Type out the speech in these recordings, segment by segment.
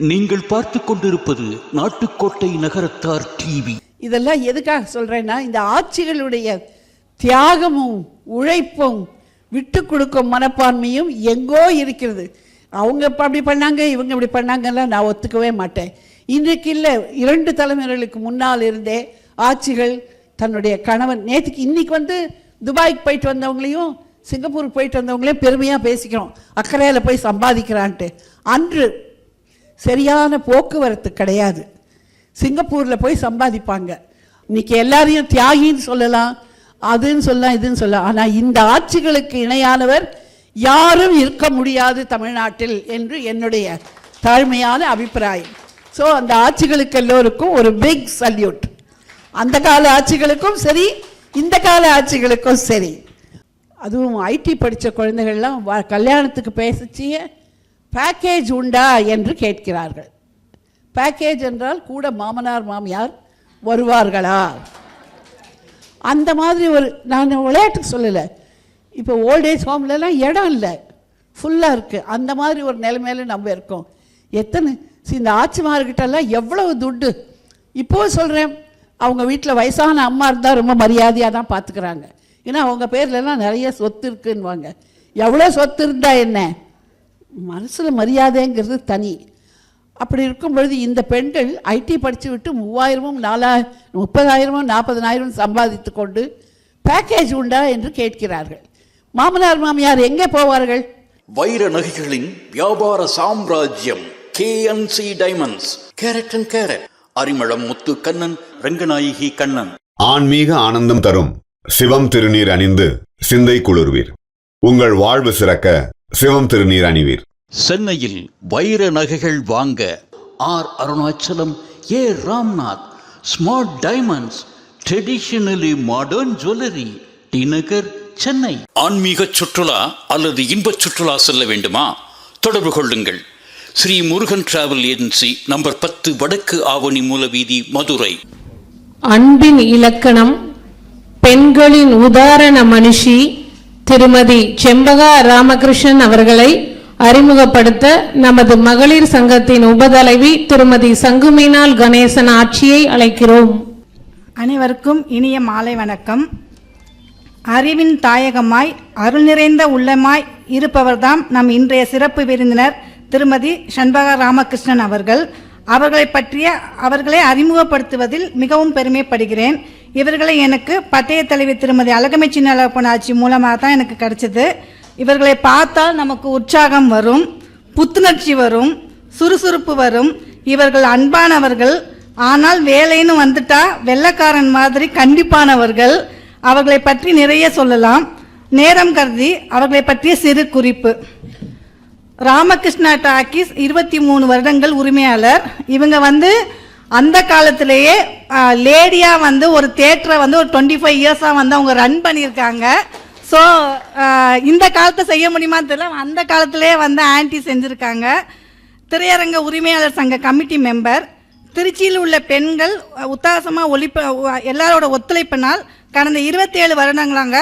நீங்கள் பார்த்து கொண்டிருப்பது நாட்டுக்கோட்டை நகரத்தார் டிவி. இதெல்லாம் எதுக்காக சொல்றேன்னா இந்த ஆட்சிகளுடைய தியாகமும் உழைப்பும் விட்டு கொடுக்கும் மனப்பான்மையும் எங்கோ இருக்கிறது. அவங்க இப்போ அப்படி பண்ணாங்க இவங்க இப்படி பண்ணாங்கலாம் நான் ஒத்துக்கவே மாட்டேன். இன்றைக்கு இல்லை இரண்டு தலைமுறைகளுக்கு முன்னால் இருந்தே ஆட்சிகள் தன்னுடைய கணவன் நேற்றுக்கு இன்றைக்கி வந்து துபாய்க்கு போயிட்டு வந்தவங்களையும் சிங்கப்பூருக்கு போயிட்டு வந்தவங்களையும் பெருமையாக பேசிக்கிறோம். அக்கறையில் போய் சம்பாதிக்கிறான்ட்டு. அன்று சரியான போக்குவரத்து கிடையாது. சிங்கப்பூரில் போய் சம்பாதிப்பாங்க. இன்னைக்கு எல்லாரையும் தியாகின்னு சொல்லலாம் அதுன்னு சொல்லலாம் இதுன்னு சொல்லலாம். ஆனால் இந்த ஆட்சிகளுக்கு இணையானவர் யாரும் இருக்க முடியாது தமிழ்நாட்டில் என்று என்னுடைய தாழ்மையான அபிப்பிராயம். ஸோ அந்த ஆட்சிகளுக்கு எல்லோருக்கும் ஒரு பிக் சல்யூட் அந்த கால ஆட்சிகளுக்கும் சரி இந்த கால ஆட்சிகளுக்கும் சரி. அதுவும் ஐடி படித்த குழந்தைகள்லாம் வ- கல்யாணத்துக்கு பேசிச்சிய பேக்கேஜ் உண்டா என்று கேட்கிறார்கள். பேக்கேஜ் என்றால் கூட மாமனார் மாமியார் வருவார்களா? அந்த மாதிரி ஒரு நான் விளையாட்டுக்கு சொல்லலை. இப்போ ஓல்டேஜ் ஹோம்லலாம் இடம் இல்லை. ஃபுல்லாக இருக்குது அந்த மாதிரி ஒரு நிலைமையில நம்ம இருக்கோம். எத்தனை இந்த ஆட்சிமார்கிட்டெல்லாம் எவ்வளவு துட்டு? இப்போவும் சொல்கிறேன் அவங்க வீட்டில் வயசான அம்மா இருந்தால் ரொம்ப மரியாதையாக தான் பார்த்துக்கிறாங்க ஏன்னா அவங்க பேர்லலாம் நிறைய சொத்து இருக்குன்னுவாங்க. எவ்வளோ சொத்து இருந்தால் என்ன? மனசில் மரியாதைங்கிறது தனி. அப்படி இருக்கும் பொழுது இந்த பெண்கள் ஐடி படித்து விட்டு மூவாயிரமும் நாலா முப்பதாயிரமும் நாற்பதனாயிரமும் சம்பாதித்து கொண்டு பேக்கேஜ் உண்டா என்று கேட்கிறார்கள். மாமனார் மாமியார் எங்கே போவார்கள்? வைர நகைகளின் வியாபார சாம்ராஜ்யம் KNC diamonds carat and carat. Arimalam Muthu Kannan Ranganayaki Kannan. ஆன்மீக ஆனந்தம் தரும் சிவம் திருநீர் அணிந்து சிந்தை குளிர்வீர். உங்கள் வாழ்வு சிறக்க சிவம் திருநீர் அணிவீர். சென்னையில் வைர நகைகள் வாங்க R Arunachalam A Ramnath smart diamonds traditionally modern jewellery T Nagar Chennai. ஆன்மீக சுற்றுலா அல்லது இன்பச் சுற்றுலா செல்ல வேண்டுமா? தொடர்பு கொள்ளுங்கள். Sri Murugan travel agency number பத்து வடக்கு ஆவணி மூலவீதி மதுரை. அன்பின் இலக்கணம் பெண்களின் உதாரண மனுஷி திருமதி செம்பகா ராமகிருஷ்ணன் அவர்களை அறிமுகப்படுத்த நமது மகளிர் சங்கத்தின் உபதலைவி திருமதி சங்குமீனால் கணேசன் ஆட்சியை அழைக்கிறோம். அனைவருக்கும் இனிய மாலை வணக்கம். அறிவின் தாயகமாய் அருள் நிறைந்த உள்ளமாய் இருப்பவர்தாம் நம் இன்றைய சிறப்பு விருந்தினர் திருமதி சண்பகா ராமகிருஷ்ணன் அவர்கள். அவர்களை பற்றிய அவர்களை அறிமுகப்படுத்துவதில் மிகவும் பெருமைப்படுகிறேன். இவர்களை எனக்கு பட்டய தலைவி திருமதி அழகமை சின்ன ஆட்சி மூலமாக தான் எனக்கு கிடைச்சது. இவர்களை பார்த்தால் நமக்கு உற்சாகம் வரும் புத்துணர்ச்சி வரும் சுறுசுறுப்பு வரும். இவர்கள் அன்பானவர்கள். ஆனால் வேலைன்னு வந்துட்டா வெள்ளக்காரன் மாதிரி கண்டிப்பானவர்கள். அவர்களை பற்றி நிறைய சொல்லலாம். நேரம் கருதி அவர்களை பற்றிய சிறு குறிப்பு. ராமகிருஷ்ணா டாக்கிஸ் இருபத்தி மூணு வருடங்கள் உரிமையாளர். இவங்க வந்து அந்த காலத்திலேயே லேடியாக வந்து ஒரு தேட்டரை வந்து ஒரு டுவெண்ட்டி ஃபைவ் இயர்ஸாக வந்து அவங்க ரன் பண்ணியிருக்காங்க. ஸோ இந்த காலத்தை செய்ய முடியுமான்னு தெரியல. அந்த காலத்திலே வந்து ஆன்டி செஞ்சுருக்காங்க. திரையரங்க உரிமையாளர் சங்க கமிட்டி மெம்பர் திருச்சியில் உள்ள பெண்கள் உத்தாசமாக ஒழிப்ப எல்லாரோட ஒத்துழைப்பினால் கடந்த இருபத்தேழு வருடங்களாங்க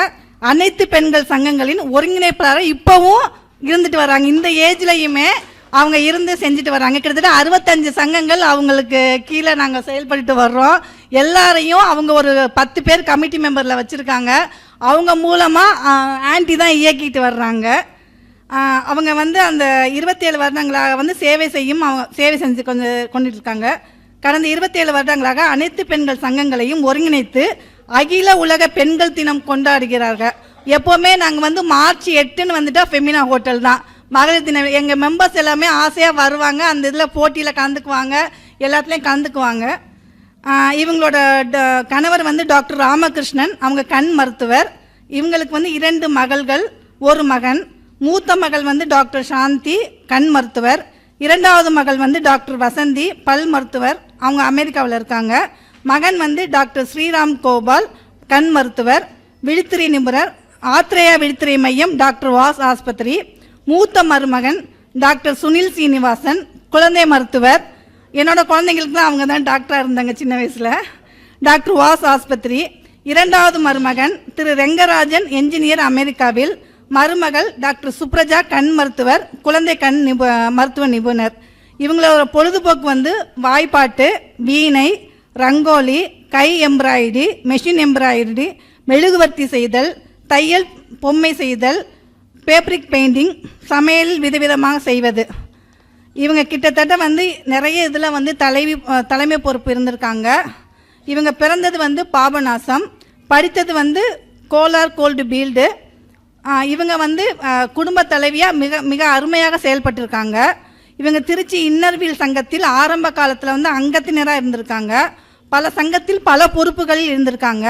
அனைத்து பெண்கள் சங்கங்களின் ஒருங்கிணைப்பாளராக இப்போவும் இருந்துட்டு வராங்க. இந்த ஏஜ்லையுமே அவங்க இருந்து செஞ்சுட்டு வராங்க கிட்டத்தட்ட அறுபத்தஞ்சு சங்கங்கள் அவங்களுக்கு கீழே நாங்கள் செயல்பட்டு வர்றோம். எல்லாரையும் அவங்க ஒரு பத்து பேர் கமிட்டி மெம்பரில் வச்சுருக்காங்க. அவங்க மூலமாக ஆன்டி தான் இயக்கிட்டு வர்றாங்க. அவங்க வந்து அந்த இருபத்தேழு வருடங்களாக வந்து சேவை செய்யும் அவங்க சேவை செஞ்சு கொஞ்சம் கொண்டுட்டு இருக்காங்க கடந்த இருபத்தேழு வருடங்களாக அனைத்து பெண்கள் சங்கங்களையும் ஒருங்கிணைத்து அகில உலக பெண்கள் தினம் கொண்டாடுகிறார்கள். எப்போவுமே நாங்கள் வந்து மார்ச் எட்டுன்னு வந்துட்டால் ஃபெமினா ஹோட்டல் தான். மகளிர் தின எங்கள் மெம்பர்ஸ் எல்லாமே ஆசையாக வருவாங்க. அந்த இதில் போட்டியில் கலந்துக்குவாங்க. எல்லாத்துலேயும் கலந்துக்குவாங்க. இவங்களோட ட- கணவர் வந்து டாக்டர் ராமகிருஷ்ணன். அவங்க கண் மருத்துவர். இவங்களுக்கு வந்து இரண்டு மகள்கள் ஒரு மகன். மூத்த மகள் வந்து டாக்டர் சாந்தி கண் மருத்துவர். இரண்டாவது மகள் வந்து டாக்டர் வசந்தி பல் மருத்துவர். அவங்க அமெரிக்காவில் இருக்காங்க. மகன் வந்து டாக்டர் ஸ்ரீராம் கோபால் கண் மருத்துவர். விழித்திரை நிபுணர். ஆத்ரேயா விழித்திரை மையம் டாக்டர் வாஸ் ஆஸ்பத்திரி. மூத்த மருமகன் டாக்டர் சுனில் சீனிவாசன் குழந்தை மருத்துவர். என்னோட குழந்தைங்களுக்குலாம் அவங்க தான் டாக்டராக இருந்தாங்க சின்ன வயசில். டாக்டர் வாஸ் ஆஸ்பத்திரி. இரண்டாவது மருமகன் திரு ரெங்கராஜன் என்ஜினியர் அமெரிக்காவில். மருமகள் டாக்டர் சுப்ரஜா கண் மருத்துவர் குழந்தை கண் நிபு மருத்துவ நிபுணர். இவங்களோட பொழுதுபோக்கு வந்து வாய்ப்பாட்டு வீணை ரங்கோலி கை எம்ப்ராய்டரி மெஷின் எம்ப்ராய்டரி மெழுகுவர்த்தி செய்தல் தையல் பொம்மை செய்தல் பேப்ரிக் பெயிண்டிங் சமையல் விதவிதமாக செய்வது. இவங்க கிட்டத்தட்ட வந்து நிறைய இதில் வந்து தலைவி தலைமை பொறுப்பு இருந்திருக்காங்க. இவங்க பிறந்தது வந்து பாபநாசம் படித்தது வந்து கோலார் கோல்டு பீல்டு. இவங்க வந்து குடும்ப தலைவியாக மிக மிக அருமையாக செயல்பட்டிருக்காங்க. இவங்க திருச்சி இன்னர்வியல் சங்கத்தில் ஆரம்ப காலத்தில் வந்து அங்கத்தினராக இருந்திருக்காங்க. பல சங்கத்தில் பல பொறுப்புகளில் இருந்திருக்காங்க.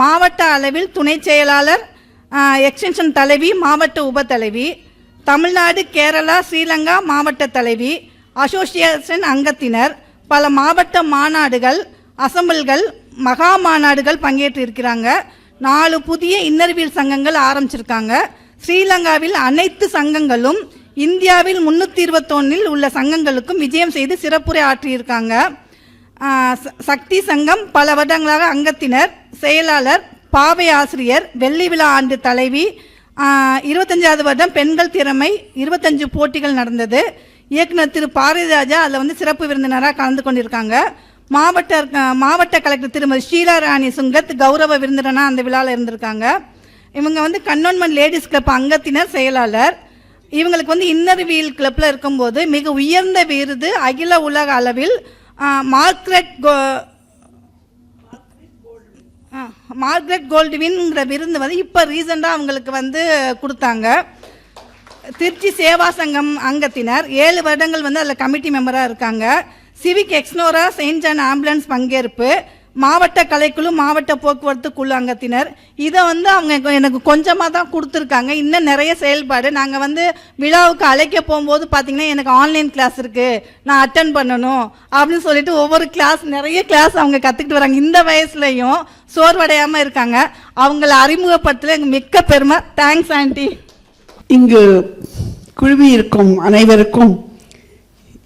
மாவட்ட அளவில் துணை செயலாளர் எக்ஸ்டென்ஷன் தலைவி மாவட்ட உப தலைவி தமிழ்நாடு கேரளா ஸ்ரீலங்கா மாவட்ட தலைவி அசோசியேஷன் அங்கத்தினர் பல மாவட்ட மாநாடுகள் அசம்பிள்கள் மகா மாநாடுகள் பங்கேற்றிருக்கிறாங்க நாலு புதிய இன்னர்வியல் சங்கங்கள் ஆரம்பிச்சிருக்காங்க. ஸ்ரீலங்காவில் அனைத்து சங்கங்களும் இந்தியாவில் முன்னூற்றி இருபத்தொன்னில் உள்ள சங்கங்களுக்கும் விஜயம் செய்து சிறப்புரை ஆற்றியிருக்காங்க. ச- சக்தி சங்கம் பல வருடங்களாக அங்கத்தினர் செயலாளர் பாவை ஆசிரியர் வெள்ளி விழா ஆண்டு தலைவி இருபத்தஞ்சாவது வருடம் பெண்கள் திறமை இருபத்தஞ்சு போட்டிகள் நடந்தது. இயக்குனர் திரு பாரதிராஜா அதில் வந்து சிறப்பு விருந்தினராக கலந்து கொண்டிருக்காங்க. மாவட்ட மாவட்ட கலெக்டர் திருமதி ஷீலா ராணி சுங்கத் கௌரவ விருந்தினராக அந்த விழாவில் இருந்திருக்காங்க. இவங்க வந்து கண்ணோன்மன் லேடிஸ் கிளப் அங்கத்தினர் செயலாளர். இவங்களுக்கு வந்து இன்னர் வீல் கிளப்பில் இருக்கும்போது மிக உயர்ந்த விருது அகில உலக அளவில் மார்க்ரெட் கோ மார்க்ரெட் கோல்டுவின்ங்கிற விருந்து வந்து இப்போ ரீசெண்டாக அவங்களுக்கு வந்து கொடுத்தாங்க. திருச்சி சேவா சங்கம் அங்கத்தினர். ஏழு வருடங்கள் வந்து அதில் கமிட்டி மெம்பராக இருக்காங்க. Civic Exnora saint John ambulance பங்கேற்பு. மாவட்ட கலைக்குழு மாவட்ட போக்குவரத்து குழு அங்கத்தினர். இதை வந்து அவங்க எனக்கு கொஞ்சமாக தான் கொடுத்துருக்காங்க. இன்னும் நிறைய செயல்பாடு. நாங்கள் வந்து விழாவுக்கு அழைக்க போகும்போது பார்த்தீங்கன்னா எனக்கு ஆன்லைன் கிளாஸ் இருக்குது நான் அட்டன் பண்ணணும் அப்படின்னு சொல்லிட்டு ஒவ்வொரு கிளாஸ் நிறைய கிளாஸ் அவங்க கற்றுக்கிட்டு வராங்க. இந்த வயசுலையும் சோர்வடையாமல் இருக்காங்க. அவங்கள அறிமுகப்படுத்தல எங்கள் மிக்க பெருமை. தேங்க்ஸ் ஆண்டி இங்கு குழுவி இருக்கும் அனைவருக்கும்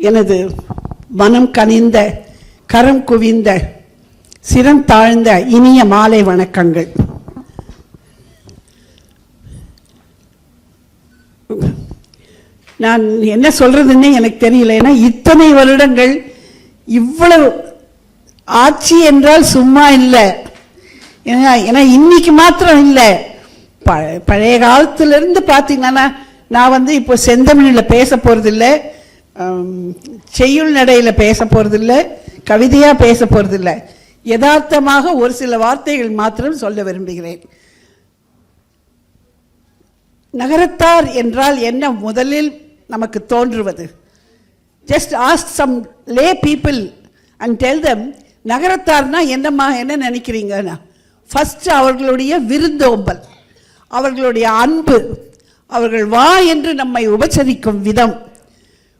எனது மனம் கனிந்த கரம் குவிந்த சிரம் தாழ்ந்த இனிய மாலை வணக்கங்கள். நான் என்ன சொல்றதுன்னே எனக்கு தெரியல. ஏன்னா இத்தனை வருடங்கள் இவ்வளவு ஆட்சி என்றால் சும்மா இல்லை. ஏன்னா ஏன்னா இன்னைக்கு மாத்திரம் இல்லை. ப பழைய காலத்திலிருந்து பார்த்தீங்கன்னா நான் வந்து இப்போ செந்தமிழில் பேச போகிறதில்ல செய்யுள் நடையில் பேச போகிறதில்ல கவிதையாக பேச போகிறதில்ல யதார்த்தமாக ஒரு சில வார்த்தைகள் மாத்திரம் சொல்ல விரும்புகிறேன். நகரத்தார் என்றால் என்ன? முதலில் நமக்கு தோன்றுவது. Just ask some lay people and tell them நகரத்தார்னா என்னம்மா? என்ன நினைக்கிறீங்கன்னா? ஃபஸ்ட்டு அவர்களுடைய விருந்தோம்பல் அவர்களுடைய அன்பு அவர்கள் வா என்று நம்மை உபசரிக்கும் விதம்.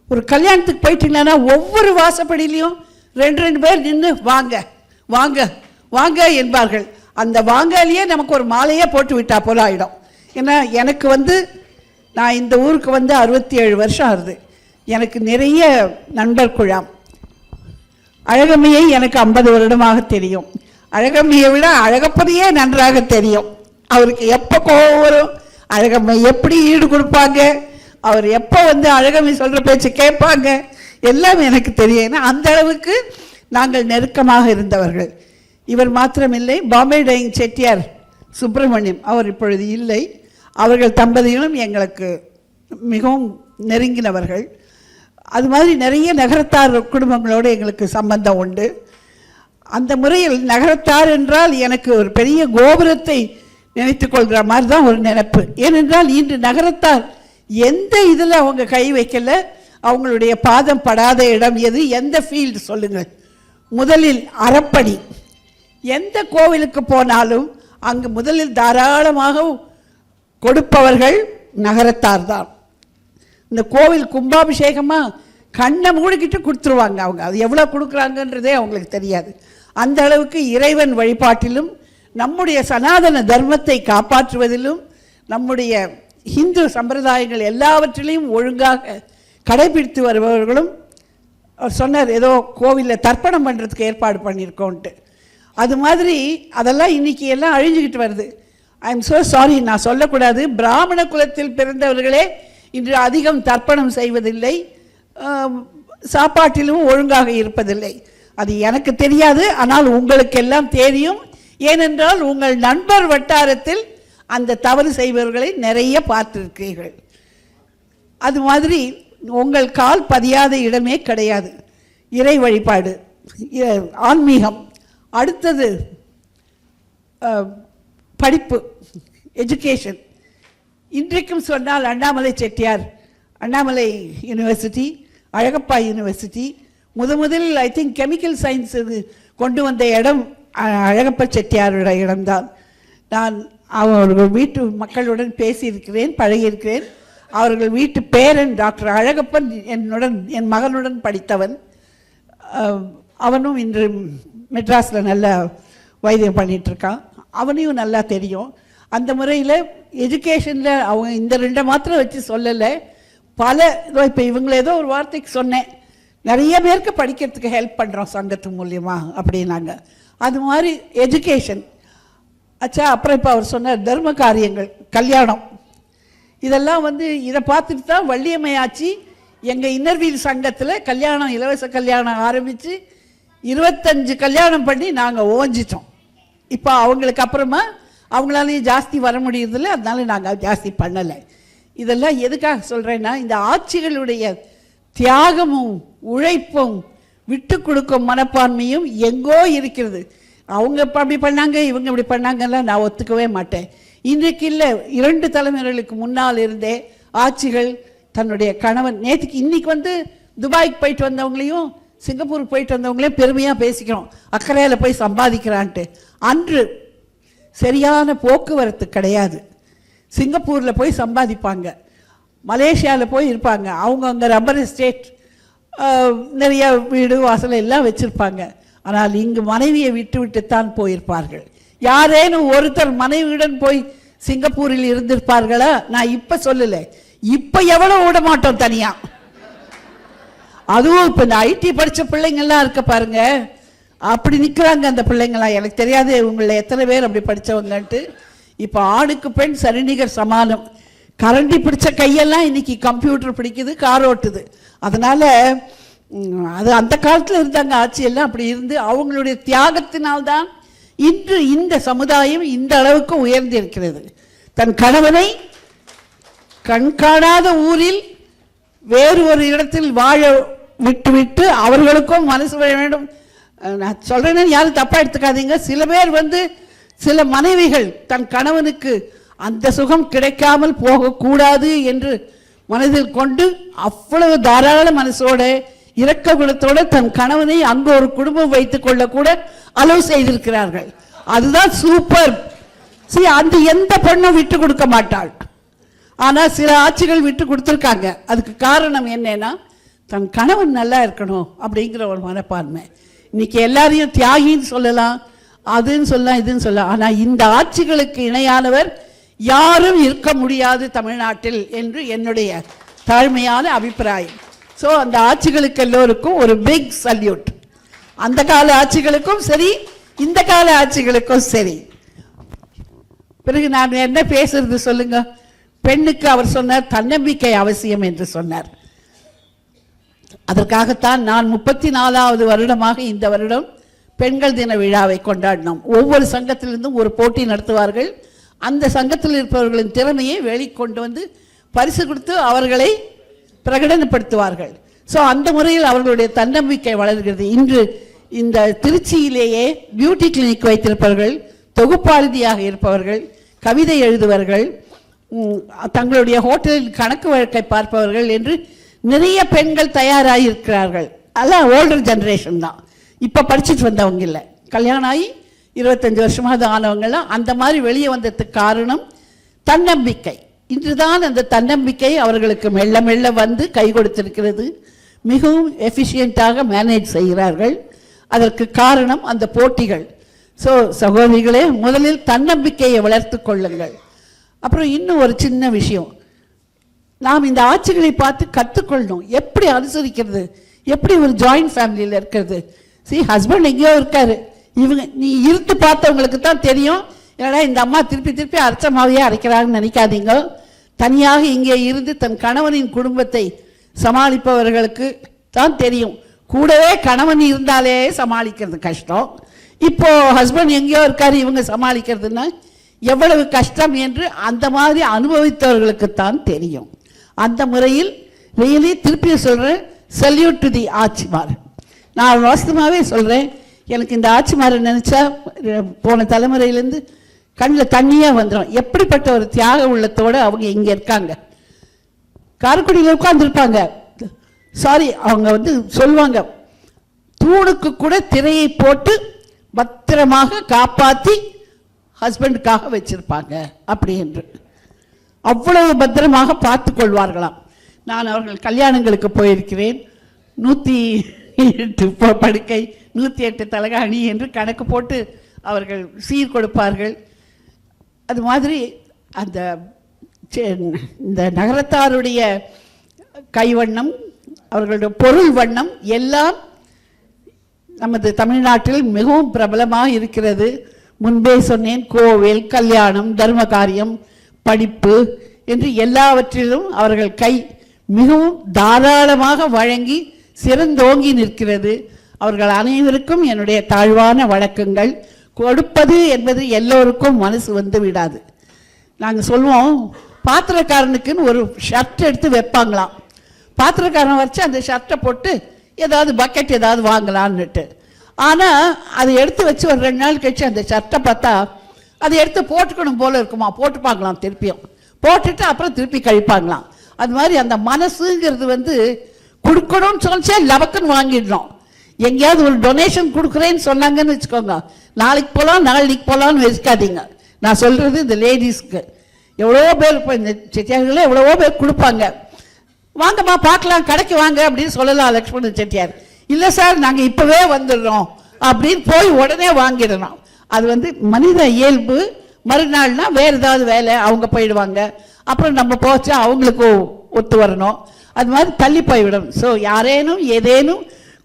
ஒரு கல்யாணத்துக்கு போயிட்டீங்கன்னா ஒவ்வொரு வாசப்படியிலையும் ரெண்டு ரெண்டு பேர் நின்று வாங்க. வாங்க வாங்க என்பார்கள். அந்த வாங்காலேயே நமக்கு ஒரு மாலையே போட்டு விட்டா போல ஆகிடும் ஏன்னா எனக்கு வந்து நான் இந்த ஊருக்கு வந்து அறுபத்தி ஏழு வருஷம் ஆகுது. எனக்கு நிறைய நண்பர் குழாம். அழகம்மையை எனக்கு ஐம்பது வருடமாக தெரியும். அழகம்மையை விட அழகப்பதையே நன்றாக தெரியும். அவருக்கு எப்போ கோபம் வரும்? அழகம்மை எப்படி ஈடு கொடுப்பாங்க? அவர் எப்போ வந்து அழகம்மை சொல்கிற பேச்சு கேட்பாங்க? எல்லாம் எனக்கு தெரியும். ஏன்னா அந்த அளவுக்கு நாங்கள் நெருக்கமாக இருந்தவர்கள். இவர் மாத்திரமில்லை பாம்பே டைங் செட்டியார் சுப்பிரமணியம் அவர் இப்பொழுது இல்லை. அவர்கள் தம்பதிகளும் எங்களுக்கு மிகவும் நெருங்கினவர்கள். அது மாதிரி நிறைய நகரத்தார் குடும்பங்களோடு எங்களுக்கு சம்பந்தம் உண்டு. அந்த முறையில் நகரத்தார் என்றால் எனக்கு ஒரு பெரிய கோபுரத்தை நினைத்து கொள்கிற மாதிரி தான் ஒரு நினைப்பு. ஏனென்றால் இன்று நகரத்தார் எந்த இதில் அவங்க கை வைக்கல அவங்களுடைய பாதம் படாத இடம் எது எந்த ஃபீல்டு சொல்லுங்கள். முதலில் அறப்படி. எந்த கோவிலுக்கு போனாலும் அங்கு முதலில் தாராளமாக கொடுப்பவர்கள் நகரத்தார் தான். இந்த கோவில் கும்பாபிஷேகமாக கண்ணை மூடிக்கிட்டு கொடுத்துருவாங்க அவங்க. அது எவ்வளோ கொடுக்குறாங்கன்றதே அவங்களுக்கு தெரியாது. அந்த அளவுக்கு இறைவன் வழிபாட்டிலும் நம்முடைய சனாதன தர்மத்தை காப்பாற்றுவதிலும் நம்முடைய ஹிந்து சம்பிரதாயங்கள் எல்லாவற்றிலையும் ஒழுங்காக கடைபிடித்து வருபவர்களும் அவர் சொன்னார் ஏதோ கோவிலில் தர்ப்பணம் பண்ணுறதுக்கு ஏற்பாடு பண்ணியிருக்கோன்ட்டு அது மாதிரி அதெல்லாம் இன்னைக்கு எல்லாம் அழிஞ்சுக்கிட்டு வருது. ஐ எம் ஸோ சாரி நான் சொல்லக்கூடாது. பிராமண குலத்தில் பிறந்தவர்களே இன்று அதிகம் தர்ப்பணம் செய்வதில்லை. சாப்பாட்டிலும் ஒழுங்காக இருப்பதில்லை. அது எனக்கு தெரியாது ஆனால் உங்களுக்கெல்லாம் தெரியும். ஏனென்றால் உங்கள் நண்பர் வட்டாரத்தில் அந்த தவறு செய்பவர்களை நிறைய பார்த்திருக்கிறீர்கள். அது மாதிரி உங்கள் கால் பதியாத இடமே கிடையாது. இறை வழிபாடு இ- ஆன்மீகம். அடுத்தது படிப்பு எஜுகேஷன் இன்றைக்கும் சொன்னால் அண்ணாமலை செட்டியார் அண்ணாமலை யூனிவர்சிட்டி அழகப்பா யூனிவர்சிட்டி முத முதலில் ஐ திங்க் கெமிக்கல் சயின்ஸ் இது கொண்டு வந்த இடம் அ- அழகப்பா செட்டியாரோட இடம்தான். நான் அவர்கள் வீட்டு மக்களுடன் பேசியிருக்கிறேன் பழகியிருக்கிறேன். அவர்கள் வீட்டு பேரன் டாக்டர் அழகப்பன் என்னுடன் என் மகனுடன் படித்தவன். அவனும் இன்று மெட்ராஸில் நல்ல வைத்தியம் பண்ணிகிட்ருக்கான் இருக்கான் அவனையும் நல்லா தெரியும். அந்த முறையில் எஜுகேஷனில் அவங்க இந்த ரெண்டை மாத்திரம் வச்சு சொல்லலை. பல இதோ இப்போ இவங்கள ஏதோ ஒரு வார்த்தைக்கு சொன்னேன். நிறைய பேருக்கு படிக்கிறதுக்கு ஹெல்ப் பண்ணுறோம் சங்கத்து மூலியமாக அப்படின்னாங்க. அது மாதிரி எஜுகேஷன் அச்சா அப்புறம் இப்போ அவர் சொன்னார் தர்ம காரியங்கள் கல்யாணம். இதெல்லாம் வந்து இதை பார்த்துட்டு தான் வள்ளியம்மையாச்சி எங்கள் இன்னர்வீல் சங்கத்தில் கல்யாணம் இலவச கல்யாணம் ஆரம்பித்து இருபத்தஞ்சு கல்யாணம் பண்ணி நாங்கள் ஓஞ்சிட்டோம் இப்போ அவங்களுக்கு அப்புறமா அவங்களாலையும் ஜாஸ்தி வர முடியறதில்ல அதனால நாங்கள் ஜாஸ்தி பண்ணலை. இதெல்லாம் எதுக்காக சொல்கிறேன்னா இந்த ஆட்சிகளுடைய தியாகமும் உழைப்பும் விட்டு கொடுக்கும் மனப்பான்மையும் எங்கோ இருக்கிறது. அவங்க அப்படி பண்ணாங்க இவங்க இப்படி பண்ணாங்கலாம் நான் ஒத்துக்கவே மாட்டேன். இன்றைக்கு இல்லை இரண்டு தலைமுறைகளுக்கு முன்னால் இருந்தே ஆட்சிகள் தன்னுடைய கணவன் நேற்றுக்கு இன்னைக்கு வந்து துபாய்க்கு போயிட்டு வந்தவங்களையும் சிங்கப்பூருக்கு போயிட்டு வந்தவங்களையும் பெருமையாக பேசிக்கிறோம். அக்கறையில் போய் சம்பாதிக்கிறான்ட்டு. அன்று சரியான போக்குவரத்து கிடையாது. சிங்கப்பூரில் போய் சம்பாதிப்பாங்க. மலேசியாவில் போய் இருப்பாங்க. அவங்க அங்கே ரப்பர் எஸ்டேட் நிறைய வீடு வாசல் எல்லாம் வச்சுருப்பாங்க. ஆனால் இங்கு மனைவியை விட்டு விட்டுத்தான் போயிருப்பார்கள். யாரேனும் ஒருத்தர் மனைவியுடன் போய் சிங்கப்பூரில் இருந்திருப்பார்களா? நான் இப்போ சொல்லலை. இப்போ எவ்வளோ விட மாட்டோம் தனியாக அதுவும் இப்போ இந்த ஐடி படித்த பிள்ளைங்கள்லாம் இருக்க பாருங்க. அப்படி நிற்கிறாங்க அந்த பிள்ளைங்களாம் எனக்கு தெரியாது. உங்களை எத்தனை பேர் அப்படி படித்தவங்கன்ட்டு இப்போ ஆணுக்கு பெண் சரிநிகர் சமானம். கரண்டி பிடிச்ச கையெல்லாம் இன்னைக்கு கம்ப்யூட்டர் பிடிக்குது கார் ஓட்டுது. அதனால அது அந்த காலத்தில் இருந்தாங்க. ஆட்சியெல்லாம் அப்படி இருந்து அவங்களுடைய தியாகத்தினால்தான் இன்று இந்த சமுதாயம் இந்த அளவுக்கு உயர்ந்திருக்கிறது. தன் கணவனை கண்காணாத ஊரில் வேறு ஒரு இடத்தில் வாழ விட்டுவிட்டு அவர்களுக்கும் மனசு வர வேண்டும். நான் சொல்கிறேன்னு யாரும் தப்பாக எடுத்துக்காதீங்க. சில பேர் வந்து சில மனைவிகள் தன் கணவனுக்கு அந்த சுகம் கிடைக்காமல் போகக்கூடாது என்று மனதில் கொண்டு அவ்வளவு தாராள மனசோட இரக்க குணத்தோட தன் கணவனை அங்கு ஒரு குடும்பம் வைத்துக் கொள்ளக்கூட அலோவ் செய்திருக்கிறார்கள். அதுதான் சூப்பர் சரி அந்த எந்த பெண்ணும் விட்டு கொடுக்க மாட்டாள். ஆனால் சில ஆட்சிகள் விட்டு கொடுத்துருக்காங்க. அதுக்கு காரணம் என்னன்னா தன் கணவன் நல்லா இருக்கணும் அப்படிங்கிற ஒரு மனப்பான்மை. இன்னைக்கு எல்லாரையும் தியாகின்னு சொல்லலாம் அதுன்னு சொல்லலாம் இதுன்னு சொல்லலாம். ஆனால் இந்த ஆட்சிகளுக்கு இணையானவர் யாரும் இருக்க முடியாது தமிழ்நாட்டில் என்று என்னுடைய தாழ்மையான அபிப்பிராயம். ஸோ அந்த ஆட்சிகளுக்கு எல்லோருக்கும் ஒரு பிக் சல்யூட் அந்த கால ஆட்சிகளுக்கும் சரி இந்த கால ஆட்சிகளுக்கும் சரி. பிறகு நான் என்ன பேசுறது சொல்லுங்க? பெண்ணுக்கு அவர் சொன்னார் தன்னம்பிக்கை அவசியம் என்று சொன்னார். அதற்காகத்தான் நான் முப்பத்தி நாலாவது வருடமாக இந்த வருடம் பெண்கள் தின விழாவை கொண்டாடினோம். ஒவ்வொரு சங்கத்திலிருந்தும் ஒரு போட்டி நடத்துவார்கள். அந்த சங்கத்தில் இருப்பவர்களின் திறமையை வெளிக்கொண்டு வந்து பரிசு கொடுத்து அவர்களை பிரகடனப்படுத்துவார்கள். ஸோ அந்த முறையில் அவர்களுடைய தன்னம்பிக்கை வளர்கிறது. இன்று இந்த திருச்சியிலேயே பியூட்டி கிளினிக் வைத்திருப்பவர்கள் தொகுப்பாரதியாக இருப்பவர்கள் கவிதை எழுதுவர்கள் தங்களுடைய ஹோட்டலில் கணக்கு வழக்கை பார்ப்பவர்கள் என்று நிறைய பெண்கள் தயாராகி இருக்கிறார்கள் அதெல்லாம் ஓல்டர் ஜென்ரேஷன் தான். இப்போ படிச்சுட்டு வந்தவங்க இல்லை. கல்யாணம் ஆகி இருபத்தஞ்சி வருஷமாவது ஆனவங்கெல்லாம் அந்த மாதிரி வெளியே வந்ததுக்கு காரணம் தன்னம்பிக்கை. இன்றுதான் அந்த தன்னம்பிக்கை அவர்களுக்கு மெல்ல மெல்ல வந்து கை கொடுத்திருக்கிறது. மிகவும் எஃபிஷியண்ட்டாக மேனேஜ் செய்கிறார்கள். அதற்கு காரணம் அந்த போட்டிகள். ஸோ சகோதரிகளே முதலில் தன்னம்பிக்கையை வளர்த்து கொள்ளுங்கள். அப்புறம் இன்னும் ஒரு சின்ன விஷயம். நாம் இந்த ஆட்சிகளை பார்த்து கற்றுக்கொள்ளணும். எப்படி அனுசரிக்கிறது? எப்படி ஒரு ஜாயிண்ட் ஃபேமிலியில் இருக்கிறது? சி ஹஸ்பண்ட் எங்கேயோ இருக்காரு. இவங்க நீ இருந்து பார்த்தவங்களுக்கு தான் தெரியும். ஏன்னா இந்த அம்மா திருப்பி திருப்பி அரைச்ச மாவையே அரைக்கிறாங்கன்னு நினைக்காதீங்க. தனியாக இங்கே இருந்து தன் கணவனின் குடும்பத்தை சமாளிப்பவர்களுக்கு தான் தெரியும். கூடவே கணவன் இருந்தாலே சமாளிக்கிறது கஷ்டம். இப்போது ஹஸ்பண்ட் எங்கேயோ இருக்கார் இவங்க சமாளிக்கிறதுன்னா எவ்வளவு கஷ்டம் என்று அந்த மாதிரி அனுபவித்தவர்களுக்குத்தான் தெரியும். அந்த முறையில் ரியலி திருப்பி சொல்கிறேன் சல்யூட் டு தி ஆட்சிமார். நான் வாஸ்தமாகவே சொல்கிறேன் எனக்கு இந்த ஆட்சிமாரை நினச்சா போன தலைமுறையிலேருந்து கண்ணில் தண்ணியாக வந்துடும் எப்படிப்பட்ட ஒரு தியாக உள்ளத்தோடு அவங்க இங்கே இருக்காங்க. காரைக்குடியில் உட்காந்துருப்பாங்க சாரி அவங்க வந்து சொல்லுவாங்க தூணுக்கு கூட திரையை போட்டு பத்திரமாக காப்பாற்றி ஹஸ்பண்டுக்காக வச்சுருப்பாங்க அப்படி என்று அவ்வளவு பத்திரமாக பார்த்து கொள்வார்களாம். நான் அவர்கள் கல்யாணங்களுக்கு போயிருக்கிறேன். நூற்றி எட்டு படுக்கை நூற்றி எட்டு தலகாணி என்று கணக்கு போட்டு அவர்கள் சீர் கொடுப்பார்கள். அது மாதிரி அந்த செ- இந்த நகரத்தாருடைய கைவண்ணம் அவர்களுடைய பொருள் வண்ணம் எல்லாம் நமது தமிழ்நாட்டில் மிகவும் பிரபலமாக இருக்கிறது. முன்பே சொன்னேன் கோவில் கல்யாணம் தர்ம காரியம் படிப்பு என்று எல்லாவற்றிலும் அவர்கள் கை மிகவும் தாராளமாக வழங்கி சிறந்தோங்கி நிற்கிறது. அவர்கள் அனைவருக்கும் என்னுடைய தாழ்வான வழக்கங்கள் கொடுப்பது என்பது எல்லோருக்கும் மனசு வந்து விடாது. நாங்கள் சொல்லுவோம் பாத்திரக்காரனுக்குன்னு ஒரு ஷர்ட் எடுத்து வைப்பாங்களாம். பாத்திரக்காரன் வச்சு அந்த ஷர்ட்டை போட்டு ஏதாவது பக்கெட் ஏதாவது வாங்கலான்னுட்டு. ஆனால் அதை எடுத்து வச்சு ஒரு ரெண்டு நாள் கழிச்சு அந்த ஷர்ட்டை பார்த்தா அதை எடுத்து போட்டுக்கணும் போல இருக்குமா? போட்டுப்பாங்களாம் திருப்பியும். போட்டுட்டு அப்புறம் திருப்பி கழிப்பாங்களாம். அது மாதிரி அந்த மனசுங்கிறது வந்து கொடுக்கணும்னு சொன்னே லவக்குன்னு வாங்கிடுறோம் எங்கேயாவது ஒரு டொனேஷன் கொடுக்குறேன்னு சொன்னாங்கன்னு வச்சுக்கோங்க. நாளைக்கு போகலாம் நாளைக்கு போகலான்னு வச்சுக்காதீங்க நான் சொல்கிறது இந்த லேடிஸ்க்கு எவ்வளோ பேர் இப்போ இந்த செட்டியார்களே எவ்வளவோ பேர் கொடுப்பாங்க. வாங்கம்மா பார்க்கலாம் கடைக்கு வாங்க அப்படின்னு சொல்லலாம் லக்ஷ்மணன் செட்டியார். இல்லை சார் நாங்கள் இப்போவே வந்துடுறோம் அப்படின்னு போய் உடனே வாங்கிடணும் அது வந்து மனித இயல்பு. மறுநாள்னா வேறு ஏதாவது வேலை அவங்க போயிடுவாங்க. அப்புறம் நம்ம போச்சா அவங்களுக்கு ஒத்து வரணும். அது மாதிரி தள்ளி போய்விடும். ஸோ யாரேனும் ஏதேனும்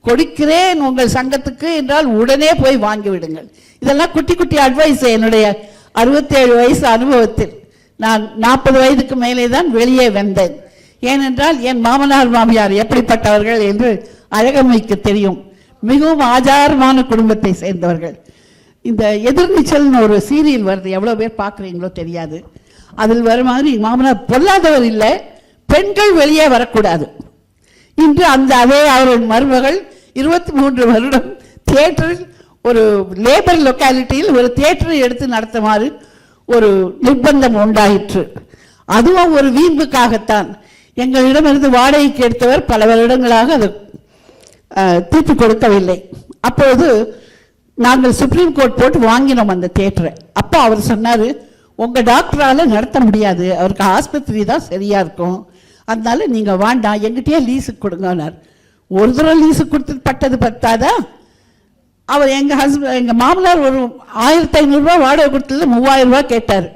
கொடுக்கிறேன் உங்கள் சங்கத்துக்கு என்றால் உடனே போய் வாங்கி விடுங்கள். இதெல்லாம் குட்டி குட்டி அட்வைஸ் என்னுடைய அறுபத்தேழு வயசு அனுபவத்தில். நான் நாற்பது வயதுக்கு மேலே தான் வெளியே வந்தேன். ஏனென்றால் என் மாமனார் மாமியார் எப்படிப்பட்டவர்கள் என்று அழகமைக்கு தெரியும். மிகவும் ஆச்சாரமான குடும்பத்தை சேர்ந்தவர்கள். இந்த எதிர்நீச்சல்னு ஒரு சீரியல் வருது எவ்வளோ பேர் பார்க்குறீங்களோ தெரியாது. அதில் வர மாதிரி மாமனார் பொல்லாதவர் இல்லை பெண்கள் வெளியே வரக்கூடாது. இன்று அந்த அதே அவரின் மருமகள் இருபத்தி மூன்று வருடம் தியேட்டரில் ஒரு லேபர் லொக்காலிட்டியில் ஒரு தியேட்டரை எடுத்து நடத்துமாறு ஒரு நிர்பந்தம் உண்டாயிற்று. அதுவும் ஒரு வீம்புக்காகத்தான். எங்களிடமிருந்து வாடகைக்கு எடுத்தவர் பல வருடங்களாக அது அஹ், திருப்பி கொடுக்கவில்லை. அப்போது நாங்கள் சுப்ரீம் கோர்ட் போட்டு வாங்கினோம் அந்த தேட்டரை. அப்போ அவர் சொன்னார் உங்கள் டாக்டரால் நடத்த முடியாது. அவருக்கு ஆஸ்பத்திரி தான் சரியாக இருக்கும். அதனால நீங்கள் வேண்டாம். எங்கிட்டயே லீஸுக்கு கொடுங்கன்னார். ஒரு தடவை லீஸுக்கு கொடுத்து பட்டது பத்தாதா? அவர் எங்கள் ஹஸ்பண்ட் எங்கள் மாமனார் ஒரு ஆயிரத்தி ஐநூறுரூவா வாடகை கொடுத்தது மூவாயிரம் ரூபா கேட்டார்.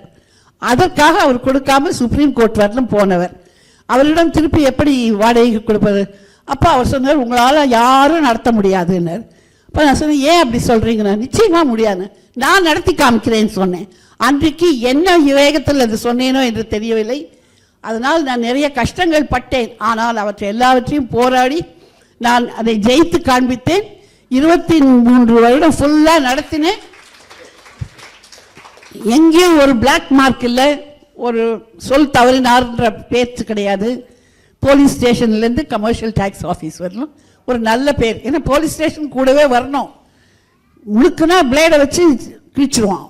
அதற்காக அவர் கொடுக்காம சுப்ரீம் கோர்ட் வரலும் போனவர். அவரிடம் திருப்பி எப்படி வாடகைக்கு கொடுப்பது? அப்போ அவர் சொன்னார் உங்களால் யாரும் நடத்த முடியாதுன்னார். அப்போ நான் சொன்னேன் ஏன் அப்படி சொல்கிறீங்கண்ணா நிச்சயமாக முடியாது. நான் நடத்தி காமிக்கிறேன்னு சொன்னேன். அன்றைக்கு என்ன விவேகத்தில் அது சொன்னேனோ என்று தெரியவில்லை. அதனால் நான் நிறைய கஷ்டங்கள் பட்டேன். ஆனால் அவற்றை எல்லாவற்றையும் போராடி நான் அதை ஜெயித்து காண்பித்தேன். இருபத்தி மூன்று வருடம் ஃபுல்லாக நடத்தினேன். எங்கேயும் ஒரு பிளாக் மார்க் இல்லை. ஒரு சொல் தவறினார்ன்ற பேச்சு கிடையாது. போலீஸ் ஸ்டேஷன்லேருந்து கமர்ஷியல் டேக்ஸ் ஆஃபீஸ் வரணும். ஒரு நல்ல பேர். ஏன்னா போலீஸ் ஸ்டேஷன் கூடவே வரணும். முழுக்குனா பிளேடை வச்சு கிழிச்சிருவான்.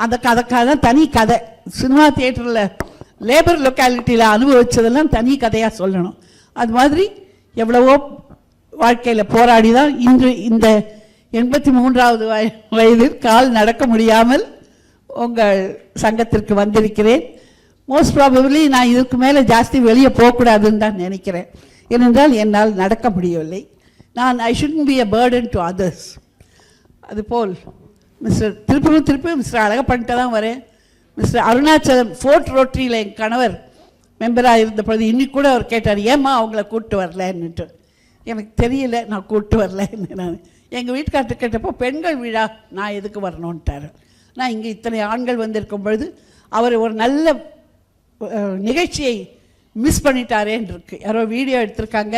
அந்த கதை தான் தனி கதை. சினிமா தியேட்டரில் லேபர் லொக்காலிட்டியில் அனுபவிச்சதெல்லாம் தனி கதையாக சொல்லணும். அது மாதிரி எவ்வளவோ வாழ்க்கையில் போராடி தான் இன்று இந்த எண்பத்தி மூன்றாவது வய வயதில் கால் நடக்க முடியாமல் உங்கள் சங்கத்திற்கு வந்திருக்கிறேன். மோஸ்ட் ப்ராபபிளி நான் இதுக்கு மேலே ஜாஸ்தி வெளியே போகக்கூடாதுன்னு தான் நினைக்கிறேன். ஏனென்றால் என்னால் நடக்க முடியவில்லை. நான் I should be a burden to others அதுபோல் மிஸ்டர் திருப்பூர் திருப்பி மிஸ்டர் அழகப்பன்ட்ட தான் வரேன். மிஸ்டர் அருணாச்சலம் ஃபோர்ட் ரோட்டரியில் என் கணவர் மெம்பராக இருந்த பொழுது இன்னைக்கு கூட அவர் கேட்டார் ஏம்மா அவங்கள கூப்பிட்டு வரலன்னுட்டு. எனக்கு தெரியல நான் கூப்பிட்டு வரலன்னு நான். எங்கள் வீட்டுக்கார்ட்ட கேட்டப்போ பெண்கள் விழா நான் எதுக்கு வரணுன்ட்டார் நான் இங்கே இத்தனை ஆண்கள் வந்திருக்கும் பொழுது அவர் ஒரு நல்ல நிகழ்ச்சியை மிஸ் பண்ணிட்டாரேன்னு இருக்கு. யாரோ வீடியோ எடுத்திருக்காங்க.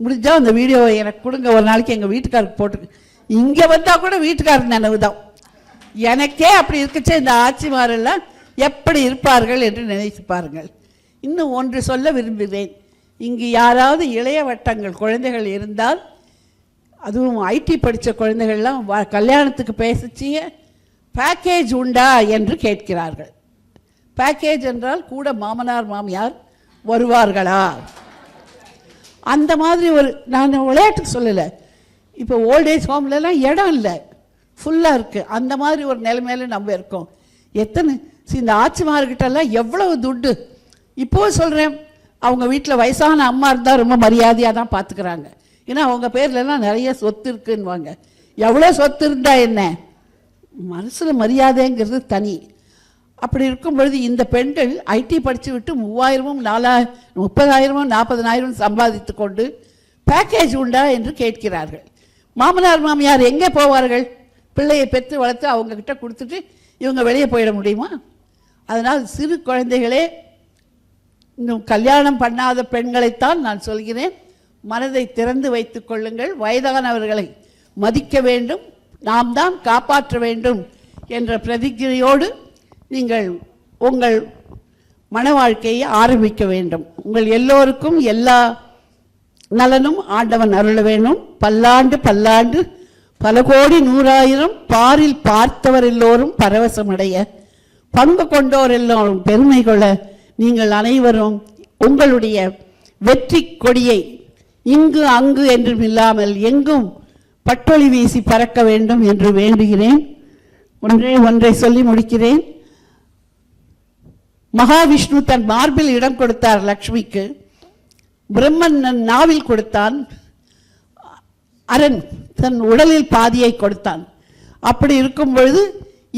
முடிஞ்சால் அந்த வீடியோவை எனக்கு கொடுங்க. ஒரு நாளைக்கு எங்கள் வீட்டுக்காருக்கு போட்டு இங்கே வந்தால் கூட வீட்டுக்காரர் நினைவு தான் எனக்கே அப்படி இருக்குச்சே இந்த ஆட்சிமாரெல்லாம் எப்படி இருப்பார்கள் என்று நினைத்து பாருங்கள். இன்னும் ஒன்று சொல்ல விரும்புகிறேன். இங்கு யாராவது இளைய வட்டங்கள் குழந்தைகள் இருந்தால் அதுவும் ஐடி படித்த குழந்தைகள்லாம் வ- கல்யாணத்துக்கு பேசிச்சிங்க பேக்கேஜ் உண்டா என்று கேட்கிறார்கள். பேக்கேஜ் என்றால் கூட மாமனார் மாமியார் வருவார்களா? அந்த மாதிரி ஒரு நான் விளையாட்டுக்கு சொல்லலை. இப்போ ஓல்டேஜ் ஹோம்லலாம் இடம் இல்லை. ஃபுல்லாக இருக்குது அந்த மாதிரி ஒரு நிலைமையில நம்ம இருக்கோம். எத்தனை இந்த ஆட்சிமார்கிட்டெல்லாம் எவ்வளவு துட்டு? இப்போது சொல்கிறேன் அவங்க வீட்டில் வயசான அம்மா இருந்தால் ரொம்ப மரியாதையாக தான் பார்த்துக்கிறாங்க ஏன்னா அவங்க பேர்லலாம் நிறைய சொத்து இருக்குன்னுவாங்க. எவ்வளோ சொத்து இருந்தால் என்ன? மனசில் மரியாதைங்கிறது தனி. அப்படி இருக்கும் பொழுது இந்த பெண்கள் ஐடி படித்து விட்டு மூவாயிரமும் நாலா முப்பதாயிரமும் நாற்பதனாயிரமும் சம்பாதித்து கொண்டு பேக்கேஜ் உண்டா என்று கேட்கிறார்கள். மாமனார் மாமியார் எங்கே போவார்கள்? பிள்ளையை பெற்று வளர்த்து அவங்கக்கிட்ட கொடுத்துட்டு இவங்க வெளியே போயிட முடியுமா? அதனால் சிறு குழந்தைகளே இன்னும் கல்யாணம் பண்ணாத பெண்களைத்தான் நான் சொல்கிறேன். மனதை திறந்து வைத்துக் கொள்ளுங்கள். வயதானவர்களை மதிக்க வேண்டும். நாம் தான் காப்பாற்ற வேண்டும் என்ற பிரதிஜையோடு நீங்கள் உங்கள் மன வாழ்க்கையை ஆரம்பிக்க வேண்டும். உங்கள் எல்லோருக்கும் எல்லா நலனும் ஆண்டவன் அருள வேணும் பல்லாண்டு பல்லாண்டு பல கோடி நூறாயிரம் பாரில் பார்த்தவர் எல்லோரும் பரவசமடைய. பங்கு கொண்டோர் எல்லோரும் பெருமை கொள்ள நீங்கள் அனைவரும் உங்களுடைய வெற்றி கொடியை இங்கு அங்கு என்றும் இல்லாமல் எங்கும் பட்டொளி வீசி பறக்க வேண்டும் என்று வேண்டுகிறேன். ஒன்றே ஒன்றை சொல்லி முடிக்கிறேன். மகாவிஷ்ணு தன் மார்பில் இடம் கொடுத்தார் லக்ஷ்மிக்கு. பிரம்மன் தன் நாவில் கொடுத்தான். அரண் தன் உடலில் பாதியை கொடுத்தான். அப்படி இருக்கும் பொழுது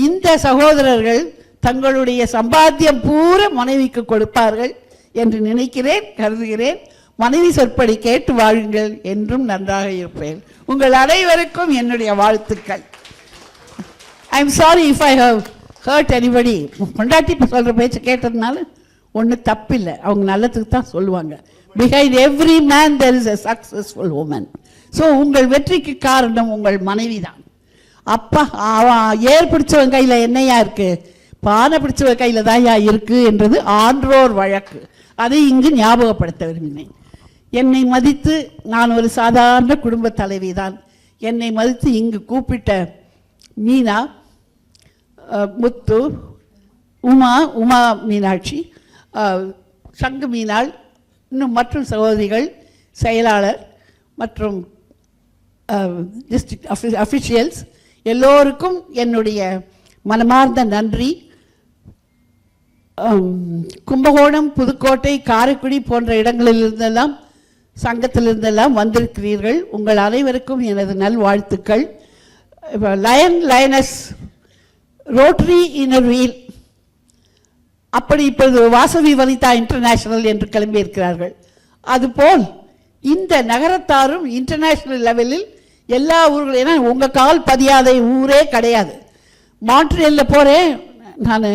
இந்த சகோதரர்கள் தங்களுடைய சம்பாத்தியம் பூரா மனைவிக்கு கொடுப்பார்கள் என்று நினைக்கிறேன் கருதுகிறேன். மனைவி சொற்படி கேட்டு வாழுங்கள் என்றும் நன்றாக இருப்பேன். உங்கள் அனைவருக்கும் என்னுடைய வாழ்த்துக்கள். I am sorry if I have hurt anybody பொண்டாட்டி இப்போ சொல்கிற பேச்சு கேட்டதுனால ஒன்றும் தப்பில்லை. அவங்க நல்லதுக்கு தான் சொல்லுவாங்க. Behind every man there is a successful woman so உங்கள் வெற்றிக்கு காரணம் உங்கள் மனைவி தான். அப்பா அவன் ஏர் பிடிச்சவன் கையில் என்னையா இருக்குது பானை பிடிச்சவன் கையில் தான் யா இருக்குது என்றது ஆன்றோர் வழக்கு. அதை இங்கு ஞாபகப்படுத்த விரும்பினேன். என்னை மதித்து நான் ஒரு சாதாரண குடும்ப தலைவி தான் என்னை மதித்து இங்கு கூப்பிட்ட மீனா முத்து உமா உமா மீனாட்சி சங்கு மீனாள் இன்னும் மற்றும் சகோதரிகள் செயலாளர் மற்றும் டிஸ்ட்ரிக்ட் அஃபி அஃபிஷியல்ஸ் எல்லோருக்கும் என்னுடைய மனமார்ந்த நன்றி. கும்பகோணம் புதுக்கோட்டை காரைக்குடி போன்ற இடங்களிலிருந்தெல்லாம் சங்கத்திலிருந்தெல்லாம் வந்திருக்கிறீர்கள். உங்கள் அனைவருக்கும் எனது நல்வாழ்த்துக்கள். இப்போ lion lioness rotary inner wheel அப்படி இப்பொழுது வாசவி வனிதா இன்டர்நேஷனல் என்று கிளம்பியிருக்கிறார்கள். அதுபோல் இந்த நகரத்தாரும் இன்டர்நேஷனல் லெவலில் எல்லா ஊர்களும் ஏன்னா உங்கள் கால் பதியாத ஊரே கிடையாது. மான்ட்ரியலில் போகிறேன் நான்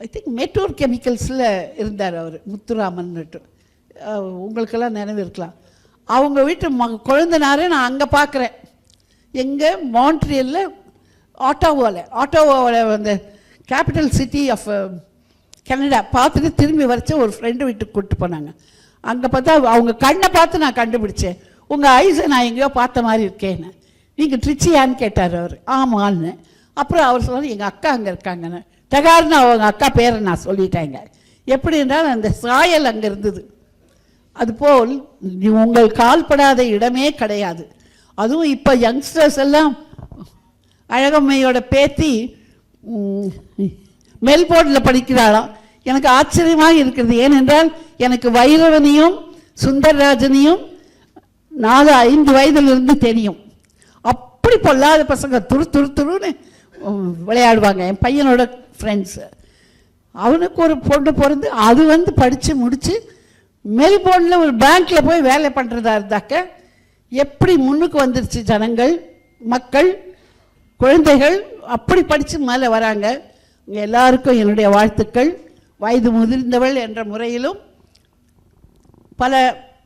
ஐ திங்க் மெட்டூர் கெமிக்கல்ஸில் இருந்தார் அவர் முத்துராமன்னுட்டு அஹ், உங்களுக்கெல்லாம் நினைவு இருக்கலாம். அவங்க வீட்டு ம குழந்தனாரே நான் அங்கே பார்க்குறேன் எங்கே? மான்ட்ரியலில் ஆட்டோவாவில் ஆட்டோவாவில் அந்த கேபிட்டல் சிட்டி ஆஃப் கனடா பார்த்துட்டு திரும்பி வரைச்ச ஒரு ஃப்ரெண்டு வீட்டுக்கு கூப்பிட்டு போனாங்க. அங்கே பார்த்தா அவங்க கண்ணை பார்த்து நான் கண்டுபிடிச்சேன். உங்கள் ஐஸை நான் எங்கேயோ பார்த்த மாதிரி இருக்கேன்னு. நீங்கள் ட்ரிச்சியான்னு கேட்டார் அவர். ஆமான்னு. அப்புறம் அவர் சொன்னார் எங்கள் அக்கா அங்கே இருக்காங்கன்னு. தகார்னு அவங்க அக்கா பேரை நான் சொல்லிட்டேங்க. எப்படி என்றால் அந்த சாயல் அங்கே இருந்தது. அதுபோல் உங்கள் கால்படாத இடமே கிடையாது. அதுவும் இப்போ யங்ஸ்டர்ஸ் எல்லாம் அழகம்மையோட பேத்தி மெல்போர்டில் மெல்போர்னில் படிக்கிறாளாம் எனக்கு ஆச்சரியமாக இருக்கிறது. ஏனென்றால் எனக்கு வைரவனையும் சுந்தரராஜனையும் நாலு ஐந்து வயதிலிருந்து தெரியும். அப்படி பொல்லாத பசங்க துரு துரு துருன்னு விளையாடுவாங்க. என் பையனோட ஃப்ரெண்ட்ஸு அவனுக்கு ஒரு பொண்ணு பிறந்து அது வந்து படித்து முடித்து மெல்போர்னில் ஒரு பேங்க்கில் போய் வேலை பண்ணுறதா இருந்தாக்க எப்படி முன்னுக்கு வந்துருச்சு ஜனங்கள் மக்கள் குழந்தைகள் அப்படி படித்து மேலே வராங்க. எல்லாருக்கும் என்னுடைய வாழ்த்துக்கள். வயது முதிர்ந்தவள் என்ற முறையிலும் பல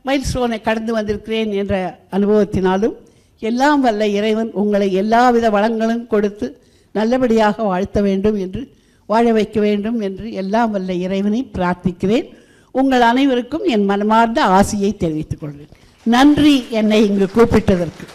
மைல்ஸ்டோனை கடந்து வந்திருக்கிறேன் என்ற அனுபவத்தினாலும் எல்லாம் வல்ல இறைவன் உங்களை எல்லாவித வளங்களும் கொடுத்து நல்லபடியாக வாழ்த்த வேண்டும் என்று வாழ வைக்க வேண்டும் என்று எல்லாம் வல்ல இறைவனை பிரார்த்திக்கிறேன். உங்கள் அனைவருக்கும் என் மனமார்ந்த ஆசையை தெரிவித்துக் கொள்கிறேன். நன்றி என்னை இங்கு கூப்பிட்டதற்கு.